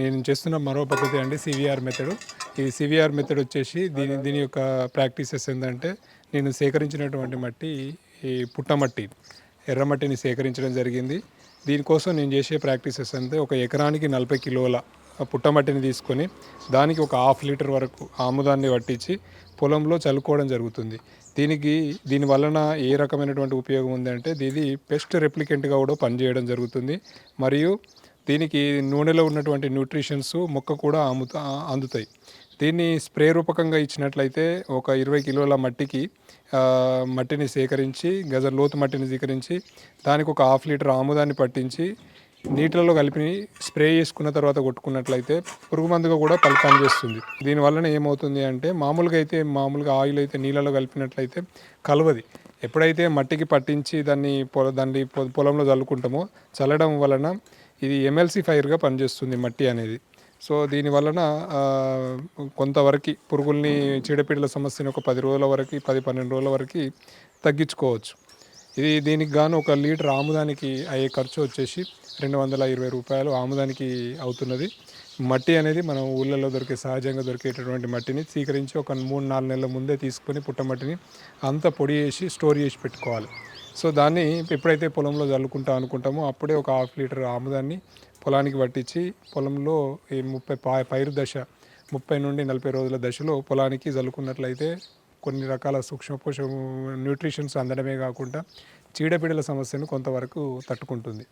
నేను చేస్తున్న మరో పద్ధతి అండి సివిఆర్ మెథడ్ ఈ సివిఆర్ మెథడ్ వచ్చేసి దీని దీని యొక్క ప్రాక్టీసెస్ ఏంటంటే నేను సేకరించినటువంటి మట్టి ఈ పుట్టమట్టి ఎర్రమట్టిని సేకరించడం జరిగింది. దీనికోసం నేను చేసే ప్రాక్టీసెస్ అంటే ఒక ఎకరానికి నలభై కిలోల పుట్టమట్టిని తీసుకొని దానికి ఒక హాఫ్ లీటర్ వరకు ఆముదాన్ని పట్టించి పొలంలో చల్లుకోవడం జరుగుతుంది. దీనికి దీని వలన ఏ రకమైనటువంటి ఉపయోగం ఉందంటే ఇది పెస్ట్ రెప్లికెంట్గా కూడా పనిచేయడం జరుగుతుంది. మరియు దీనికి నూనెలో ఉన్నటువంటి న్యూట్రిషన్స్ మొక్క కూడా అమ్ముతా అందుతాయి. దీన్ని స్ప్రే రూపకంగా ఇచ్చినట్లయితే ఒక ఇరవై కిలోల మట్టికి మట్టిని సేకరించి గజ లోతు మట్టిని సేకరించి దానికి ఒక హాఫ్ లీటర్ ఆముదాన్ని పట్టించి నీటిలో కలిపి స్ప్రే చేసుకున్న తర్వాత కొట్టుకున్నట్లయితే పురుగు మందుగా కూడా పలు పనిచేస్తుంది. దీని వలన ఏమవుతుంది అంటే మామూలుగా అయితే మామూలుగా ఆయిల్ అయితే నీళ్ళలో కలిపినట్లయితే కలవది. ఎప్పుడైతే మట్టికి పట్టించి దాన్ని పొల దాన్ని పొ- పొలంలో చల్లుకుంటామో చల్లడం వలన ఇది ఎమ్ఎల్సి ఫైర్గా పనిచేస్తుంది మట్టి అనేది. సో దీని వలన కొంతవరకు పురుగుల్ని చీడపీడల సమస్యని ఒక పది రోజుల వరకు పది పన్నెండు రోజుల వరకు తగ్గించుకోవచ్చు. ఇది దీనికి గాను ఒక లీటర్ ఆముదానికి అయ్యే ఖర్చు వచ్చేసి రెండు వందల ఇరవై రూపాయలు ఆముదానికి అవుతున్నది. మట్టి అనేది మనం ఊళ్ళల్లో దొరికే సహజంగా దొరికేటటువంటి మట్టిని స్వీకరించి ఒక మూడు నాలుగు నెలల ముందే తీసుకొని పుట్టమట్టిని అంతా పొడి చేసి స్టోర్ చేసి పెట్టుకోవాలి. సో దాన్ని ఎప్పుడైతే పొలంలో చల్లుకుంటా అనుకుంటామో అప్పుడే ఒక హాఫ్ లీటర్ ఆముదాన్ని పొలానికి పట్టించి పొలంలో ఈ ముప్పై పా పైరు దశ ముప్పై నుండి నలభై రోజుల దశలో పొలానికి చల్లుకున్నట్లయితే కొన్ని రకాల సూక్ష్మ పోష న్యూట్రిషన్స్ అందడమే కాకుండా చీడపీడల సమస్యను కొంతవరకు తట్టుకుంటుంది.